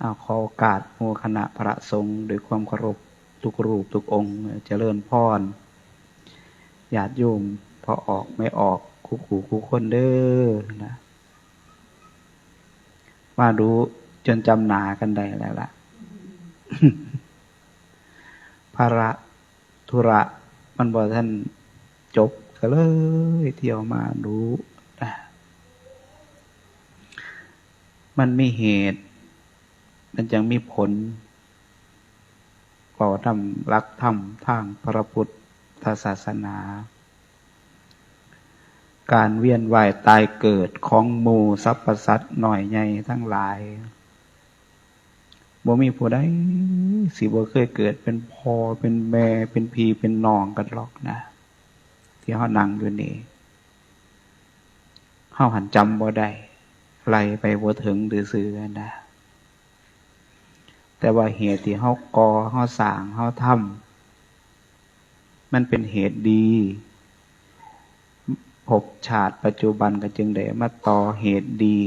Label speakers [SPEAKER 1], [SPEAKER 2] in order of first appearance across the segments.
[SPEAKER 1] เอาขอโอกาสหมู่คณะพระสงฆ์ด้วยความเคารพทุกรูปทุกองค์เจริญพรญาติโยมพอออกไม่ออกคู่ขู่คู่คนเด้อนะว่ารู้จนจำหนากันได้แล้วล่ะภาระธุระมันบอกท่านจบก็เลยเที่ยวมารู้ มันมีเหตุ มันยังมีผลก่อทำรักธรรมทางพระพุทธศาสนา การเวียนว่ายตายเกิดของมูสรรพสัตว์หน่อยใหญ่ทั้งหลายบ่มีผู้ใดสิบ่เคยเกิดเป็นพ่อเป็นแม่เป็นพี่เป็นน้องกันหรอกนะ ที่เขานั่งอยู่นี่เขาหันจำบ่ได้ไล่ไปบ่ถึงหรือซื้อนะ แต่ว่าเหตุที่เขากอเขาสางเขาทำมันเป็นเหตุดีภพชาติปัจจุบันก็จึงได้มาต่อเหตุดี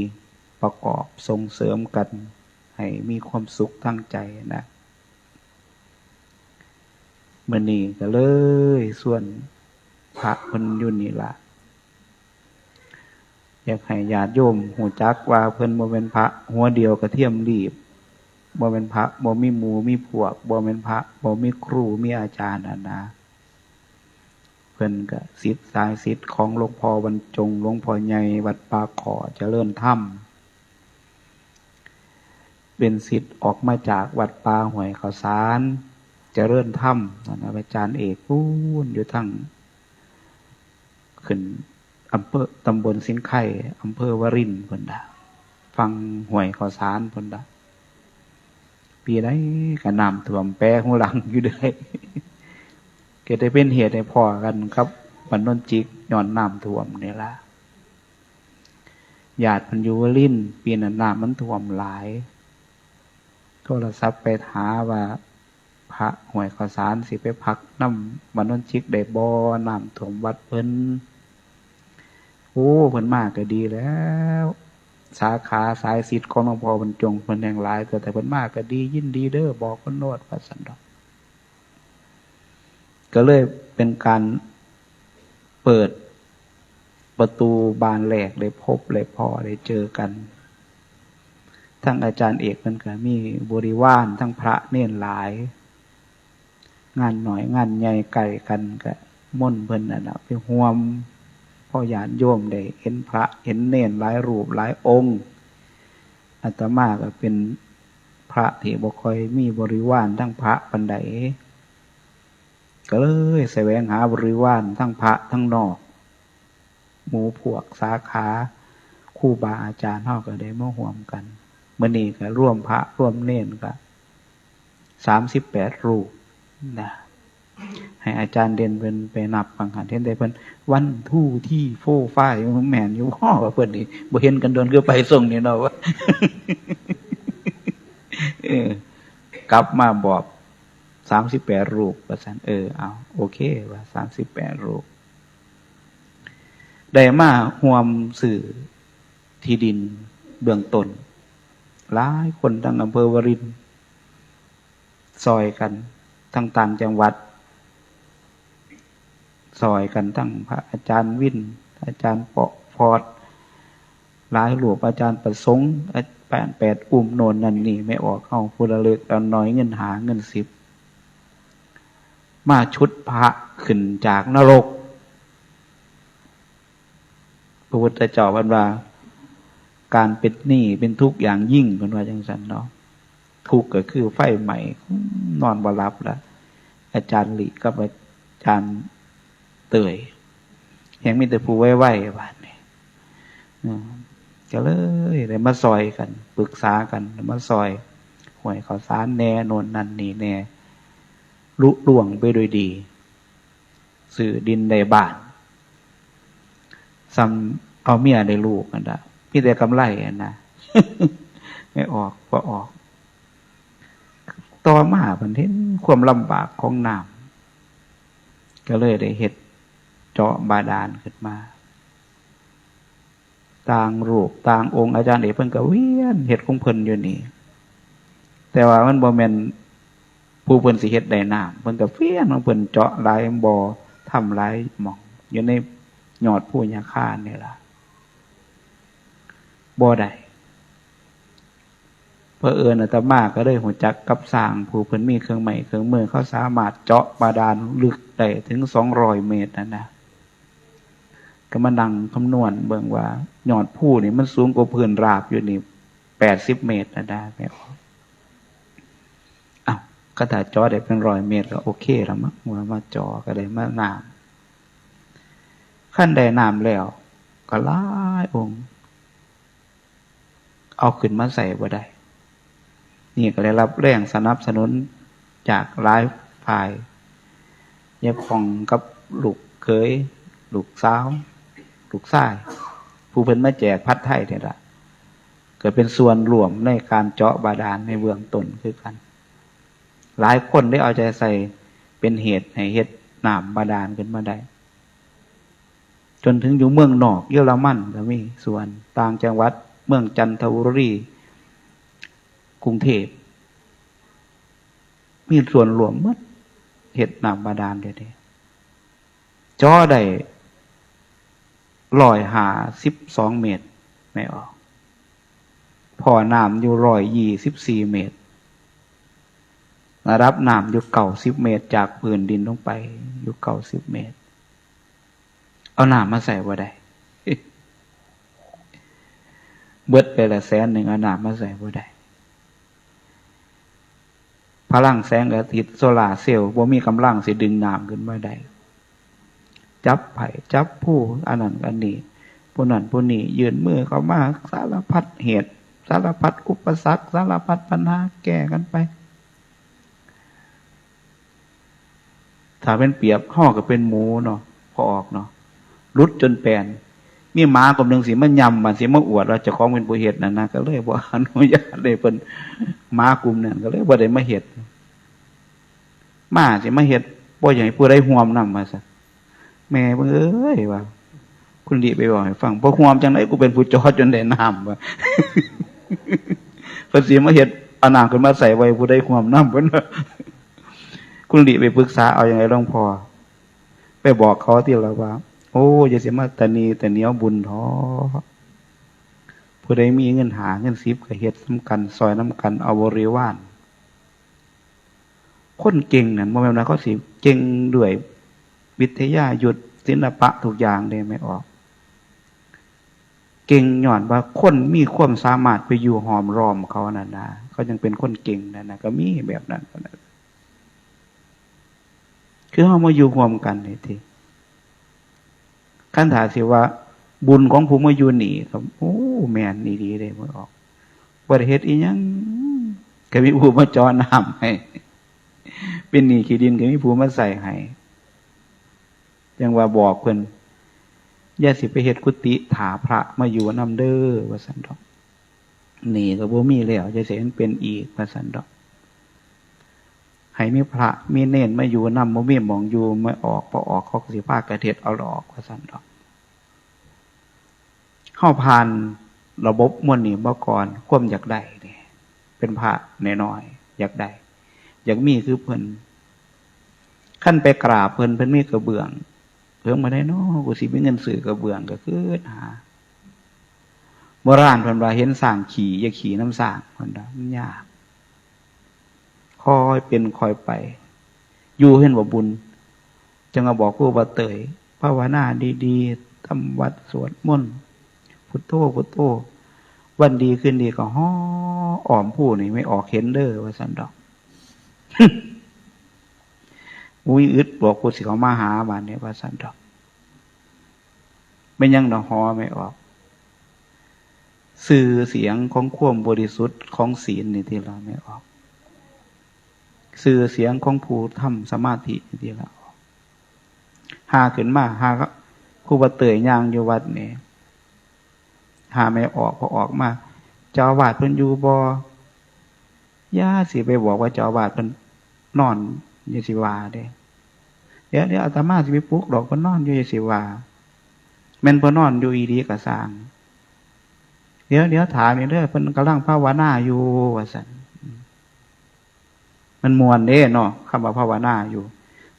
[SPEAKER 1] ประกอบส่งเสริมกัน ให้มีความสุขทั้งใจนะเมื่อนี้ก็เลย ส่วนพระคนอยุนี่ละอยากให้ญาติโยมหูจักว่าเพิ่นบ่เป็นพระ หัวเดียวกระเทียมรีบ บ่เป็นพระบ่มีหมูมีพวกบ่เป็นพระบ่มีครูมีอาจารย์นะนะเพิ่นก็สิทธิ์สายสิทธิ์ของหลวงพ่อบรรจงหลวงพ่อใหญ่วัดป่าขอเจริญธรรมเป็นสิทธิ์ออกมาจากวัดป่าหวยขาวสารเจริญธรรมนะอาจารย์เอกพูนอยู่ทั้งขึ้นอำเภอตำบลสินไข่อำเภอวรินพนดาฟังหวยขาวสารพนดา ปีได้กระนำถ่วมแปรหัวหลังอยู่ได้เกิดได้เป็นเหตุให้พอกันครับบันนนจิกย้อนน้ำท่วมนี่ยละญาติพันยุวลินปีนั้นน้ำมันท่วมหลาย โทรศัพท์ไปหาว่า พระหวยข้าวสารสิไปพักน้ำบันนนจิกได้บ่อน้ำท่วมวัดเพิ่นโอ้เพิ่นมากก็ดีแล้ว สาขาสายสิทธิ์ของหลวงพ่อบรรจงเพิ่นแห่งหลายแต่แต่เพิ่นมากก็ดี ยินดีเด้อบอกคนโนดว่าสันดอกก็เลยเป็นการเปิดประตูบานแหลกเลยพบเลยพอได้เจอกัน ทั้งอาจารย์เอกมันก็มีบริวารทั้งพระเน่นหลาย งานหน่อยงานใหญ่ไก่กันก็ม่นเพิ่นน่ะนะไปห่วม พ่อญาติโยมได้เห็นพระเห็นเน่นหลายรูปหลายองค์อาตมาก็เป็นพระที่บ่คอยมีบริวารทั้งพระปันไดก็เลยแสวงหาบริวารทั้งพระทั้งนอก หมูพวกสาขาคู่บาอาจารย์เท่าก็ได้มาห่วมกันเมื่อนี้ก็ร่วมพระร่วมเน่นก็สามสิบแปดรูปนะ ให้อาจารย์เด่นเป็นไปนับฟังหันเทนได้เพิ่นวันทู่ที่โฟฟ้ายแมนอยู่พ่อกับเพิ่นนี่บ่เห็นกันโดนคือไปส่งนี่เนาะว่ากลับมาบอกสามสิบแปดรูปว่าสันเออเอาโอเคว่าสามสิบแปดรูปได้มาห่วมสื่อที่ดินเบื้องต้นหลายคนทั้งอำเภอวรินซอยกันทั้งต่างจังหวัด ซอยกันทั้งพระอาจารย์วิน อาจารย์เปาะพอดหลายหลวงอาจารย์ประสงค์แปดแปดอุ่มโนนนั่นนี่ไม่ออกเข้าพูดเลิกเอาน้อยเงินหาเงินสิบ มาชุดพระขึ้นจากนรก พระพุทธเจ้าบันว่า การเป็นหนี้เป็นทุกข์อย่างยิ่งเป็นว่าจังสันเนาะทุกข์ก็คือไฟใหม่นอนบารับแล้วอาจารย์หลีกับอาจารย์ เตยยังมีแต่ผู้ไหวไหวบ้านนี่ก็เลยเลยมาซอยกันปรึกษากันมาซอยหวยข่าวสารแน่นนนั่นนี่แน่ลุล่วงไปโดยดีสื่อดินในบ้านซ้ำเอาเมียได้ลูกกันละพี่แต่กำไรนะไม่ออกก็ออก ต่อมาพันเห็นความลำบากของน้ำก็เลยได้เห็ด เจาะบาดาลขึ้นมา ต่างรูปต่างองค์อาจารย์เอกเพิ่นก็เวียนเห็ดของเพิ่นอยู่นี่ แต่ว่ามันบ่แมนผู้เพิ่นสิเฮ็ดได้น้ำเพิ่นก็เฟี้ยงเพิ่นเจาะลายบ่อทำลายหมองอยู่ในหยอดผู้ยาคานี่ล่ะบ่ได้เพอเอิญอาตมาก็ได้หัวจักกับสร้างผู้เพิ่นมีเครื่องใหม่เครื่องมือเขาสามารถเจาะบาดาลลึกได้ถึงสองร้อยเมตรนั่นนะ ก็มาดังคำนวณเบิ่งว่ายอดผู้นี่มันสูงกว่าพื้นราบอยู่นี่แปดสิบเมตรนะได้ไหมอ้าวก็ถ้าจาะได้เป็นร้อยเมตรก็โอเคแล้วมั้งว่ามาจาะก็ได้มาน้ำขั้นได้น้ำแล้ว ก็หลายองค์ เอาขึ้นมาใส่บ่ได้ นี่ก็ได้รับแรงสนับสนุนจากหลายฝ่ายยาของกับลูกเคยลูกสาว ลูกชายผู้เพิ่นมาแจกพัดไทยเนี่ยละเกิดเป็นส่วนรวมในการเจาะบาดาลในเบื้องต้นคือกัน หลายคนได้เอาใจใส่เป็นเหตุให้เฮ็ดน้ำบาดาลขึ้นมาได้ จนถึงอยู่เมืองนอกเยอรมันก็มีส่วนต่างจังหวัดเมืองจันทบุรีกรุงเทพมีส่วนรวมหมดเห็ดน้ำบาดาลเด้ๆจอได้ ลอยหาสิบสองเมตรไม่ออก พอน้ำอยู่รอยยี่สิบสี่เมตรระดับน้ำอยู่เก่าสิบเมตร จากพื้นดินลงไป อยู่เก่าสิบเมตร เอาน้ำมาใส่ว่าได้เบิดไปละแสนหนึ่งเอาน้ำมาใส่ว่าได้พลังแสงอาทิตย์โซลาเซลล์ว่ามีกำลังสิดึงน้ำขึ้นมาได้ จับไผ่จับผู้อันนั้นอันนี้ผู้นั้นผู้นี้ยืนมือเขามาสารพัดเหตุ สารพัดอุปสรรคสารพัดปัญหาแก้กันไป ถ้าเป็นเปียบห่อก็เป็นหมูเนาะพอออกเนาะรุดจนแปลนมีหมากลมหนึ่งสีมันยำมันสีมันอวดเราจะคล้องเป็นผู้เหตุนั่นนะก็เลยว่าอนุญาตเลยเป็นหมากลุ่มนั่นก็เลยว่าได้มาเหตุมาสิมาเหตุบ่อย่างผู้ได้ห่วมนำมาซะ แม่เบิ่งเอ้ยว่าคุณดีไปบอกให้ฟังพอห่วมจังไหนกูเป็นผู้จอดจนได้น้ำว่าเพิ่นสิมาเหตุเอาน้ำขึ้นมาใส่ไว้ผู้ได้ห่วมน้ำเพิ่นว่าคุณดีไปปรึกษาเอาอย่างไรหลวงพ่อไปบอกเขาที่เราว่า โอ้ยเสียมาแต่นีแต่เนี้ยวบุญท้อผู้ใดมีเงินหาเงินซิบกับเฮ็ดสำคัญซอยน้ำกันเอาบริวารคนเก่งนั่นโมเมนต์นั้นเขาสิเก่งด้วย วิทยาหยุดศิลปะทุกอย่างเลยไม่ออก เก่งหย่อนว่าคนมีความสามารถไปอยู่หอมรอมเขานั่นนะเขายังเป็นคนเก่งนั่นนะก็มีแบบนั้นคือเขามาอยู่รวมกันนี่ทีขั้นถาสิว่า บุญของผู้มาอยู่หนีครับโอ้แม่นนี่ดีเลยมันออกประเทศอียังก็มีผู้มาจอน้ำให้ เป็นหนีขี้ดินก็มีผู้มาใส่ให้ ยังว่าบอกเพิ่นอย่าสิไปเฮ็ดกุฏิถาพระมาอยู่นำเด้อว่าสันดอกหนีก็บ่มีแล้วจะเสียเป็นอีกว่าสันดอกให้มีพระมีเน้นมาอยู่นำบ่มีหมองอยู่ไม่ออกพอออกเขาสิพากระเทศเอาหลอกว่าสันดอกเข้าผ่านระบบมวลนี้เมื่อก่อนควมอยากได้เนี่ยเป็นพระน้อยอยากได้อยากมีคือเพิ่นขั้นไปกราบเพิ่นเพิ่นมีกระเบื้อง เพิ่งมาได้นอกูสิมีเงินสื่อกระเบื้องก็คือหาโบราณเพิ่นว่าเห็นสร้างขี่อย่าขี่น้ำสร้างเพิ่นว่ามันยากคอยเป็นคอยไป อยู่เห็นว่าบุญจึงมาบอกผู้ว่าเตยภาวนาดีๆทำวัดสวดมนต์พุทโธพุทโธวันดีขึ้นดีก็ห่ออ่อมผู้นี่ไม่ออกเห็นเด้อว่าสันดอก มุ้ยอึดบอกกูสิเขามาหาบานเนี่ยว่าสันดอกไม่ยังดอกฮอไม่ออก สื่อเสียงของความบริสุทธิ์ของศีลนี่ที่เราไม่ออก สื่อเสียงของผู้ทำสมาธินี่ที่เราออกหาขึ้นมาหาก็ครูบาเตยย่างอยู่วัดเนี่ยหาไม่ออกพอออกมาเจ้าวาดเพิ่นอยู่บอย่าสิไปบอกว่าเจ้าวาดเพิ่นนอน ยสิวาเด้เดี๋ยวเดี๋ยวอาตมาสิไปปลุกดอกพนนอนอยู่อยสิวาแม่นพนอนอยู่อีดีกะสางเดี๋ยวเดี๋ยวถามอีกเด้อเพิ่นกำลังภาวนาอยู่ว่าสันมันมวนเด้เนาะคำว่าภาวนาอยู่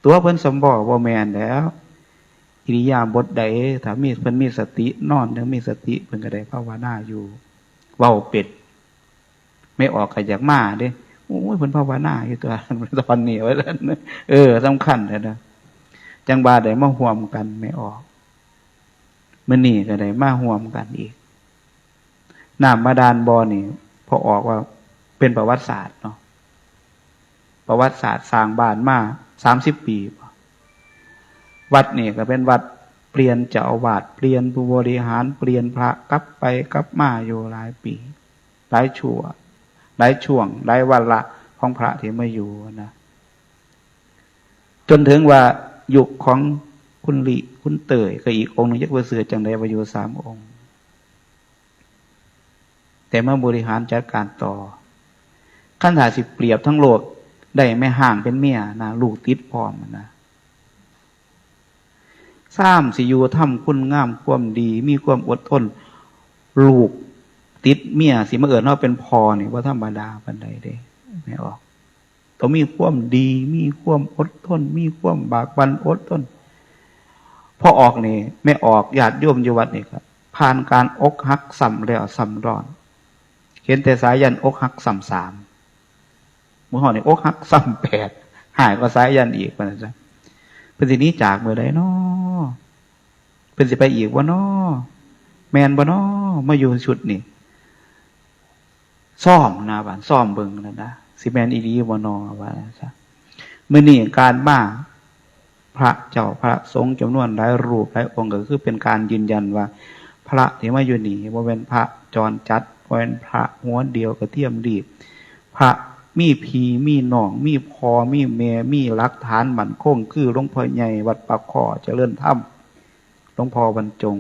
[SPEAKER 1] ตัวเพิ่นสมบอกว่าแมนแล้วอิริยาบถใดถ้ามีเพิ่นมีสติ นอนยังมีสติเพิ่นก็ได้ภาวนาอยู่เว้าเป็ด ไม่ออกก็อยากมาเด้ โอ้ยเพิ่นภาวนาอยู่ตัวตอนนี้ไว้แล้วเออสำคัญเลยนะจังบาได้มาห่วมกันไม่ออกมันนี่ก็ได้มาห่วมกันอีกน้ำมาดานบอนี่พอออกว่าเป็นประวัติศาสตร์เนาะประวัติศาสตร์สร้างบ้านมาสามสิบปี วัดนี่ก็เป็นวัดเปลี่ยนเจ้าวาสเปลี่ยนผู้บริหารเปลี่ยนพระกลับไปกลับมาอยู่หลายปี หลายชั่ว หลายช่วงหลายวันละของพระที่มาอยู่นะ จนถึงว่ายุคของคุณลิคุณเตยก็อีกองค์หนึงยักษ์เวเสือจังไดวายุสามองค์ แต่เมื่อบริหารจัดการต่อขั้นถาสิเปรียบทั้งโลกได้ไม่ห่างเป็นเมียนะลูกติดพร้อมนะสร้างสิยูทำคุณงามความดี มีความอดทนลูก ติดเมียสิมาเอิญว่าเป็นพอนี่ว่าธรรมดาปันใดเด้ไม่ออกต้องมีความดี มีความอดทน มีความบากบันอดทนพอออกนี่ไม่ออกญาติโยมอยู่วัดนี่ครับผ่านการอกหักสัมแล้วสัมรอนเห็นแต่สายยันอกหักสัมสามมือห่อนี่อกหักสัมแปดหายก็สายยันอีกมันจะเป็นสินี้จากเมื่อใดนาะเป็นสิไปอีกวะนาะแมนบ่นาะมาอยู่ชุดนี่ ซ่อมนะบ้านซ่อมเบิงนะนะสิแมนอีดีวะนอว่าจ้ะเมื่อนี่การบ้าพระเจ้าพระสงฆ์จำนวนหลายรูปหลายองค์ก็คือเป็นการยืนยันว่า พระที่มาอยู่นี่ว่าเป็นพระจรจัดว่าเป็นพระหัวเดียวกระเทียมดีบพระมีพีมีหนอง มีพอมีเมมีรักฐานบั่นคงคือหลวงพ่อใหญ่วัดปากคอเจริญถ้ำหลวงพ่อบรรจง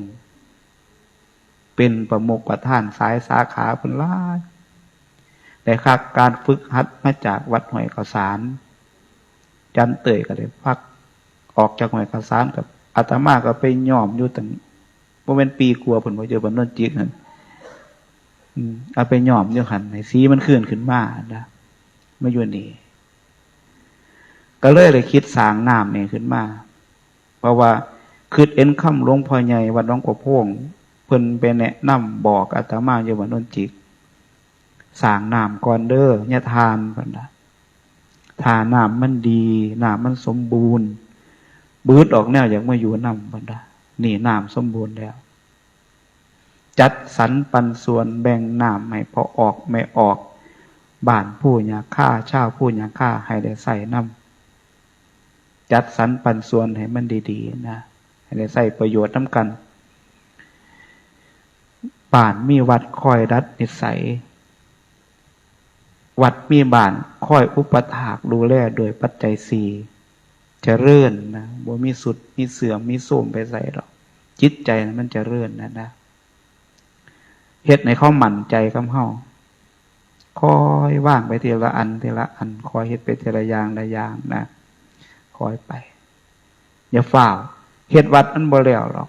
[SPEAKER 1] เป็นประมุขประธานสายสาขาเพิ่นลาย แต่ครับการฝึกหัดมาจากวัดหอยกสาร จันเตยก็เลยพักออกจากหอยกสารกับอาตมาก็ไปย่อมอยู่ตั้งว่าเป็นปีกลัวผลว่าเจอบนนนจิกนั่นเอาไปย่อมอยู่หันในสีมันเคลื่อนขึ้นมานะไมาอยู่นี่ก็เลยเลยคิดสางน้ำนี่ขึ้นมา เพราะว่าคือเอ็นค่ำหลวงพ่อใหญ่วัดหลวงกระพงเพิ่นไปแนะนำบอกอาตมาอยู่บนนนจิก สร้างน้ำก่อนเด้อเนี่ยทานพันนะทานน้ำมันดีน้ำมันสมบูรณ์ บืดออกแนวอย่างมาอยู่น้ำพันนะนี่น้ำสมบูรณ์แล้ว จัดสรรปันส่วนแบ่งน้ำให้พอออกไม่ออกบ้านผู้ยากฆ่าเช่าผู้ยากฆ่าให้ได้ใส่น้ำจัดสรรปันส่วนให้มันดีๆนะให้ได้ใส่ประโยชน์น้ำกันบ้านมีวัดคอยรัดนิสัย วัดมีบ้านคอยอุปถากดูแลโดยปัจจัยสี่จะเรื่อนนะบ่มีสุดมีเสื่อมมีโสมไปใส่หรอกจิตใจนะมันจะเรื่อนนะนะเฮ็ดในข้อหมั่นใจคำเฮาคอยว่างไปทีละอันทีละอันคอยเฮ็ดไปทีละอย่างละอย่างนะคอยไป อย่าฝ้าวเฮ็ดวัดมันบ่แล้วหรอก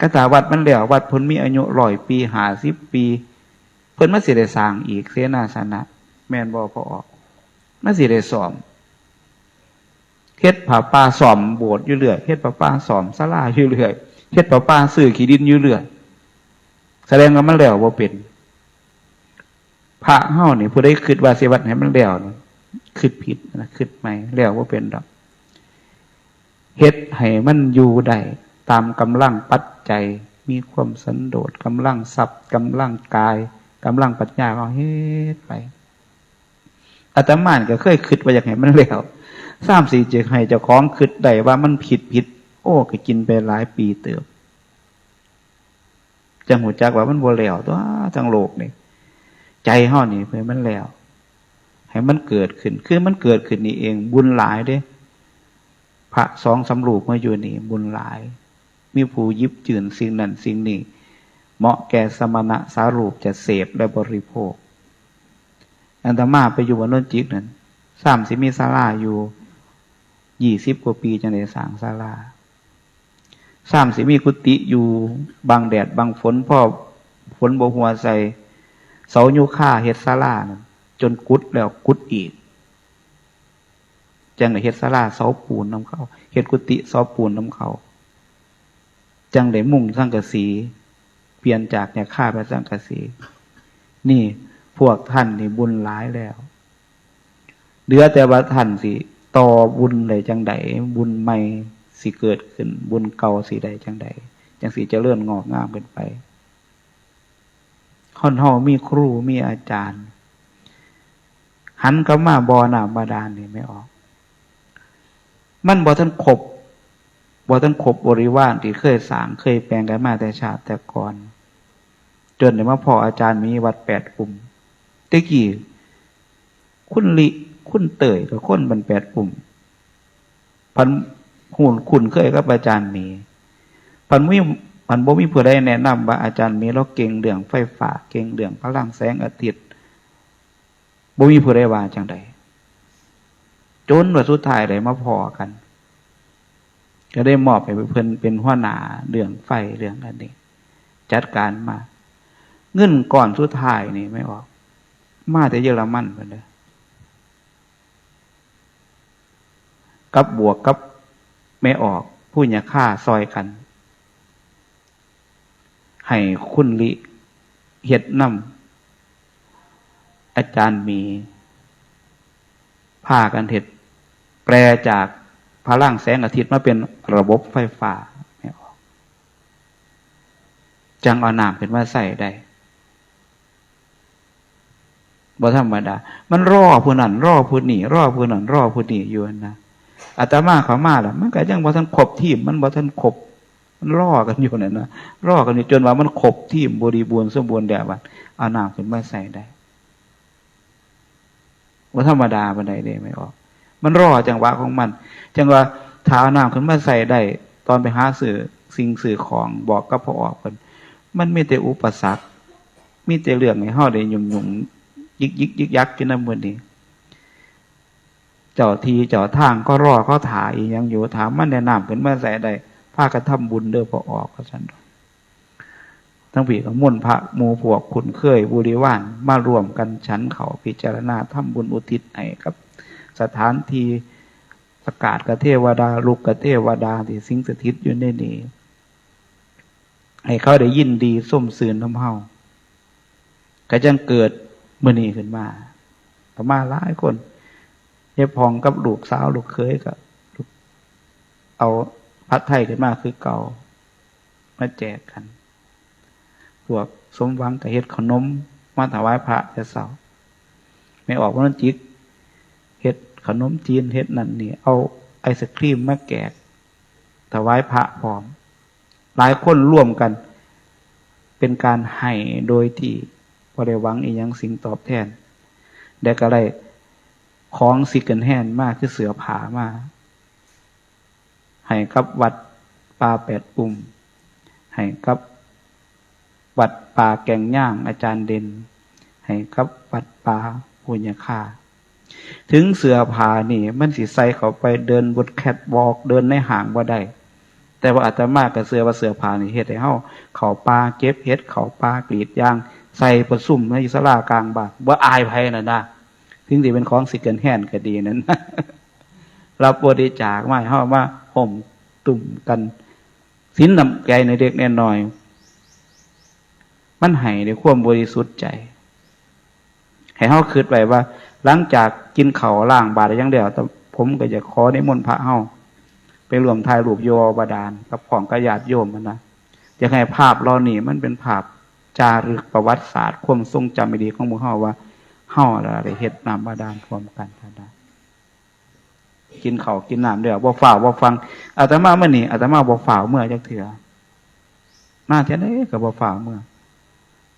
[SPEAKER 1] กระถาวัดมันแล้ววัดพ้นมีอายุร้อยปีหาสิบปี พิ่นมาสิได้สร้างอีกเสนาสนะ แม่นบ่พอออกมาสิได้สอมเฮ็ดผาป่าสอมโบสถ์อยู่เรื่อยเฮ็ดผาป่าสอมศาลาอยู่เรื่อยเฮ็ดผาป่าซื้อขีดินอยู่เรื่อยแสดงว่ามันแล้วบ่เป็นพระเฮานี่ผู้ใดคิดว่าสิวัดให้มันแล้วนี่คิดผิดนะคิดใหม่แล้วบ่เป็นดอกเฮ็ดให้มันอยู่ได้ตามกำลังปัจจัยมีความสันโดษกำลังทรัพย์กำลังกาย กำลังปัญญาเอาเฮ็ดไปอาตมานก็เคยคิดว่าอยากให้มันแล้วสามสี่เจ็ดให้เจ้าของคิดได้ว่ามันผิดผิด โอ้ก็กินไปหลายปีเติบจังหัวจักว่ามันบ่แล้วตัวจังโลกนี่ใจห่อนี่เพื่อมันแล้ว ให้มันเกิดขึ้น คือมันเกิดขึ้นนี่เอง บุญหลายเด้ พระสองสำรูปมาอยู่นี่ บุญหลาย มีผู้ยิบจืนสิ่งนั้นสิ่งนี้ เหมาะแก่สมณะสารูปจะเสพและบริโภค อันตมาไปอยู่บนนนจิกนั้นสามสิมีศาลาอยู่ยี่สิบกว่าปีจังได้สางศาลาสามสิมีกุฏิอยู่บางแดดบางฝนพ่อฝนบหัวใส่เสาโยค่าเฮ็ดศาลานะจนกุดแล้วกุดอีกจังได้เฮ็ดศาลาเสาปูนนํเขาเฮ็ดกุฏิเสาปูนนํเขาจังได้มุ่งสังกระสี เปลี่ยนจากเนี่ยฆ่าไปสังกสีนี่พวกท่านนี่บุญหลายแล้วเหลือแต่ว่าท่านสิต่อบุญใดจังใดบุญใหม่สิเกิดขึ้น บุญเก่าสิใดจังใดจังสิจะเลื่อนงอกงามขึ้นไปคนเฮามีครูมีอาจารย์ หันก็มาบอหนาบาดาลนี่ไม่ออก มันบอท่านครบบอท่านครบบริวารที่เคยสางเคยแปลงกันมาแต่ชาติแต่ก่อน จนได้มาพออาจารย์มีวัดแปดกลุ่มตะกี้คุณลิคุณเตยกับคนบันแปดกลุ่มพันหุ่นคุณเคยกับอาจารย์มีพันมีพันบ่มีผู้ใดแนะนำว่าอาจารย์มีเราเก่งเรื่องไฟฟ้าเก่งเรื่องพลังแสงอาทิตย์บ่มีผู้ใดว่าจังใดจนว่าสุดท้ายได้มาพอกัน ก็ได้มอบให้เพื่อนเป็นหัวหน้าเรื่องไฟเรื่องอันนี้ จัดการมา เงินก่อนสุดท้ายนี่ไม่ออก มาแต่เยอรมันไปเลยกับบวกกับไม่ออกผู้ยาฆ่าซอยกัน ให้คุณลิเฮ็ดนำอาจารย์มีผ้ากันเห็ดแปลจากพลังแสงอาทิตย์มาเป็นระบบไฟฟ้าไม่ออก จังเอาน้ำขึ้นมาใส่ได้ บ่ธรรมดา มันรอผู้นั้นรอผู้นี้รอผู้นั้นรอผู้นี้อยู่นะอาตมาเขามาล้วมันก็ยังบ่ท่านครบทีมมันบ่ท่านครบมันรอกันอยู่นั่นนะรอกันอยู่จนว่ามันครบทีมบริบูรณ์สมบูรณ์แบบว่าเอาน้ำขึ้นมาใส่ได้ว่าธรรมดาบันไดได้ไม่ออก มันรอจังหวะของมัน จังว่าเท้าน้ำขึ้นมาใส่ได้ ตอนไปหาสื่อสิ่งสื่อของบอกกับพอออกคนมันมีแต่อุปสรรค มีแต่เรื่องให้ห่อได้ยุ่งยุ่ง ยิกยิกยิกยักกินน้ำมือนี้เจ้าทีเจ้าทางก็รอเขาถ่ายยังอยู่ถามมันแนะนำขึ้นมาใส่ได้พากระทำบุญเด้อพอออกก็ฉันทั้งผีกับมุ่นพระมูพวกขุนเคยบุริว่านมารวมกันฉันเขาพิจารณาทำบุญอุทิศให้กับ สถานที่ประกาศกับเทวดาลูกกับเทวดาที่สิงสถิตอยู่ในนี้ให้เขาได้ยินดีส้มสื่นน้ำเฮาก็จังเกิด มื่อนี้ขึ้นมาประมาณหลายคนเยพองกับลูกสาวลูกเคยกับเอาพัดไทยขึ้นมาคือเก่ามาแจกกัน พวกสมหวังกับเฮ็ดขนมมาถวายพระจะเสาไม่ออกวันจิตเฮ็ดขนมจีนเฮ็ดนั่นนี่เอาไอศครีมมาแกกถวายพระพร้อม หลายคนร่วมกัน เป็นการให้โดยที่ พอได้หวังอีกยังสิ่งตอบแทนได้ก็ได้ของสิกันแห่นมากคือเสือผามาให้กับวัดป่าแปดปุ่มให้กับวัดป่าแกงย่างอาจารย์เด่นให้กับวัดป่าปุญญาคาถึงเสือผานี่ มันสิใส่เขาไปเดินบนแคทบอกเดินในห่างว่าได้แต่ว่าอาตมากับเสือว่าเสือผานี่เฮ็ดให้เฮาเขาปลาเก็บเฮ็ดเขาปลากรีดยาง ใส่ประสุ่มในสลากลางบาทว่าอายภัยนะนะถึงที่เป็นของสิเกินแห่นก็ดีนั้นรับบริจาคมาเฮามาห่มตุ่มกันสินนำใจในเด็กแน่นอย มันให้ในความบริสุทธิ์ใจ ให้เฮาคิดไว้ว่า หลังจากกินเขาล่างบาตรยังเดียวแต่ผมก็จะขอในมนพระเฮาไปรวมทายรูปโยบาดาลกับของกระยาดโยมมันนะจะให้ภาพเรานี่มันเป็นภาพ จารึกประวัติศาสตร์ความทรงจำไม่ดีของหมู่เฮาว่าเฮาอะไรเฮ็ดน้ำบาดาลพร้อมกันท่านกินเขากินน้ำเดียวบ่ฝ่าบ่ฟังอาตมาเมื่อนี่อาตมาบ่ฝ่าเมื่อจักเถื่อมาเท่านี้กับบ่ฝ่าเมื่อ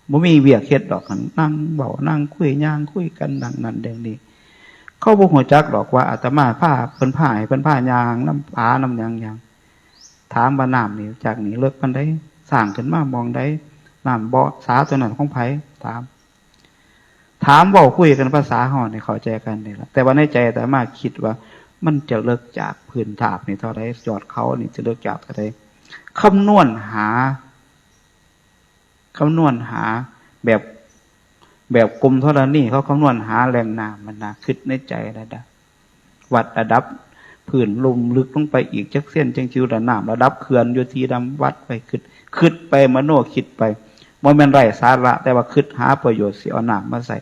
[SPEAKER 1] บ่มีเวียกเฮ็ดดอกกันนั่งเบานั่งคุยย่างคุยกันดังนั้นเดงนี้เขาบ่หัวจักดอกว่าอาตมาผ้าเพิ่นผ้าให้เพิ่นผ้ายางน้ำผาน้ำยางยางถามว่าน้ำนี่จากนี้เลิกปันได้สร้างขึ้นมามองได้ น้ำบ่อสาตัวนั้นของไผถาม ถามบอกคุยกันภาษาห่อในเข้าใจกันนี่แหละแต่ว่าในใจแต่มาคิดว่า มันจะเลิกจากพื้นถาบนี่เท่าไรยอดเขานี่จะเลิกจากเท่าไรคำนวณหาคำนวณหาแบบแบบกลมเท่านี้เขาคำนวณหาแรงน้ำมันนะคิดในใจแล้วนะวัดระดับพื้นลมลึกลงไปอีกจักเส้นจังจิวระน้ำระดับเขื่อนโยทีดำวัดไปคิดคิดไปมโนคิดไป ว่าแม่นไรสาระ แต่ว่าคิดหาประโยชน์เสียเอาน้ำมาใส่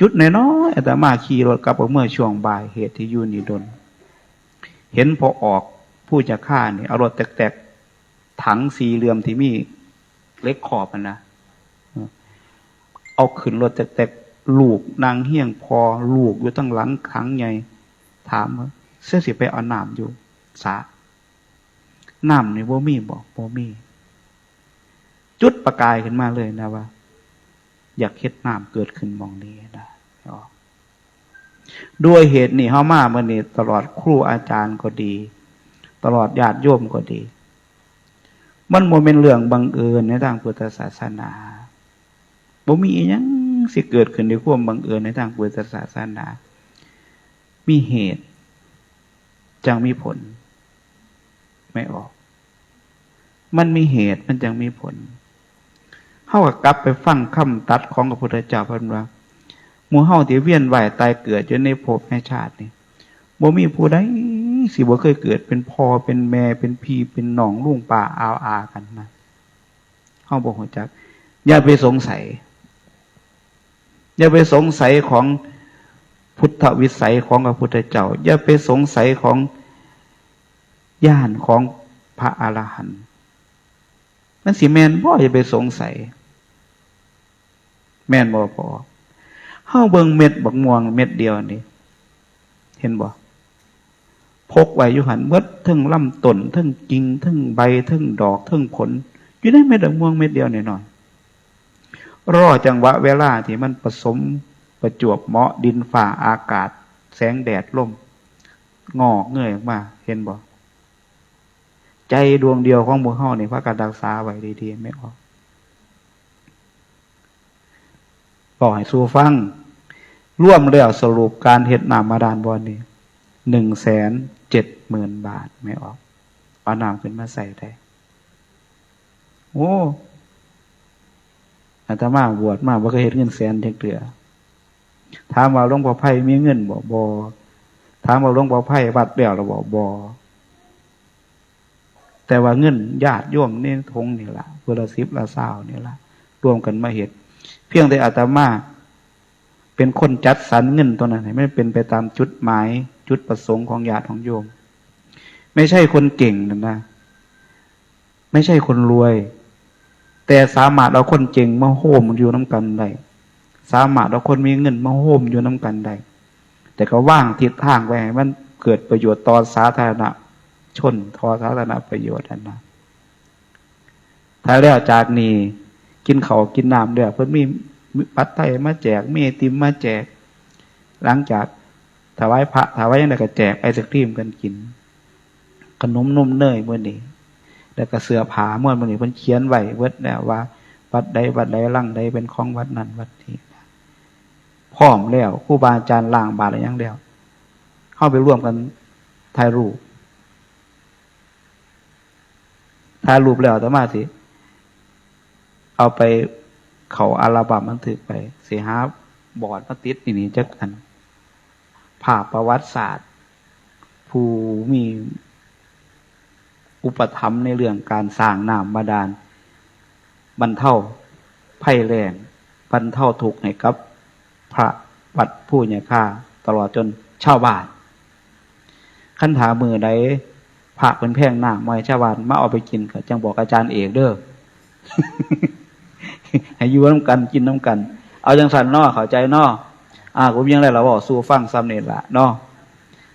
[SPEAKER 1] จุดน้อยๆอาตมาขี่รถกลับเมื่อช่วงบ่ายเหตุที่ยูนีดน เห็นพอออกผู้จะฆ่าเนี่ยเอารถแตกๆถังสี่เหลี่ยมที่มีเล็กขอบมันนะเอาขึ้นรถแตกๆลูกนางเฮี้ยงพอลูกอยู่ตั้งหลังขังใหญ่ถามว่าเสื้อสิไปเอาน้ำอยู่สาน้ำนี่บ่มีบอกบ่มี จุดประกายขึ้นมาเลยนะว่า อยากเฮ็ดน้ำเกิดขึ้นมองนี้นะอ๋อด้วยเหตุนี้เฮามาเมื่อนี้ตลอดครูอาจารย์ก็ดี ตลอดญาติโยมก็ดี มันโมเป็นเรื่องบังเอิญในทางพุทธศาสนาบ่มีอยังสิเกิดขึ้นในความบังเอิญในทางพุทธศาสนา มีเหตุจังมีผล ไม่ออก มันมีเหตุมันจังมีผลากับกลับไปฟังคำตัดของพระพุทธเจ้าพันว่าหมู่เฮาที่เวียนว่ายตายเกิดอยู่ในภพในชาตินี่บ่มีผู้ใดสิบ่เคยเกิดเป็นพ่อเป็นแม่เป็นพี่เป็นน้องลุงป่าอาวอากันนะเฮาบ่ฮู้จัก อย่าไปสงสัย อย่าไปสงสัยของพุทธวิสัยของพระพุทธเจ้า อย่าไปสงสัยของญาณของพระอรหันต์มันสิแมนบ่อย่าไปสงสัย แม่นบ่พอเฮาเบิ่งเม็ดบักม่วงเม็ดเดียวนี่เห็นบ่พกไว้อยู่หันเบิดทึ่งลำต้นทึ่งกิ่งทึ่งใบทึ่งดอกทึ่งผล อยู่ในเม็ดบักม่วงเม็ดเดียวหน่อยๆรอจังหวะเวลาที่มันผสมประจวบเหมาะดินฝ่าอากาศ แสงแดดลมงอกเงยออกมา เห็นบ่ใจดวงเดียวของหมู่เฮานี่พระการรักษาไว้ดีๆไม่ออก บอกให้สู้ฟังร่วมแล้วสรุปการเฮ็ดนามมาดานบอลนี้หนึ่งแสนเจ็ดหมื่นบาทไม่ออกเอานามขึ้นมาใส่ได้โอ้อาตมาบวชมาว่าก็เฮ็ดเงินแสนเทกเตือถามว่าหลวงพ่อไพ่มีเงินบ่บ่ถามว่าหลวงพ่อไพ่บัดเดี่ยวเราบอกบ่แต่ว่าเงินญาติโยมนี่ทงนี่ละเพื่อละสิบละสาวนี่ละรวมกันมาเหตุ เพียงแต่อาตมา เป็นคนจัดสรรเงินตัวนั้นไม่เป็นไปตามจุดหมาย จุดประสงค์ของญาติของโยม ไม่ใช่คนเก่งนะนะ ไม่ใช่คนรวย แต่สามารถเอาคนเก่งมาโฮมอยู่น้ากันได้สามารถเอาคนมีเงินมาโฮมอยู่น้ากันได้แต่ก็ว่างทิศทางไว้ให้มันเกิดประโยชน์ต่อสาธารณะชนทอสาธารณประโยชน์อันนะถ้าแล้วจากนี้ กินเขากินน้ำเดือเพื่อนมีปัดไทยมาแจกมีติมมาแจก หลังจากถวายพระถวายยังไงก็แจกไอศครีมกันกิน ขนมนมเนยเมื่อนี้แล้วก็เสือผาเมื่อมื่อนี้เพิ่นเขียนไว้เวิดแล้วว่า วัดใดวัดใดร่างใดเป็นของวัดนั้นวัดนี้พร้อมแล้วครูบาอาจารย์ล่างบาทอะไรยังเดียวเข้าไปร่วมกันถ่ายรูปถ่ายรูปแล้วแต่มาสิ เอาไปเขาอาราบัมมันถือไปเสียหาบอดมาติดนี่นี่จักอันภาประวัติศาสตร์ ผู้มีอุปธรรมในเรื่องการสร้างน้ำบาดาล บรรเทาภัยแรงบรรเทาทุกข์ให้กับ พระวัดผู้เนี่ยค่าตลอดจนชาวบ้านขั้นถามือใดพระเป็นแพงหน้าไม่ชาวบ้านมาเอาไปกินก็จังบอกอาจารย์เอกเด้อ ให้อยู่น้ำกันกินน้ำกัน เอาจังสันนอเข้าใจนออ่าผมยังไรเราบอกสู้ฟังซ้ำเน็ตละนอ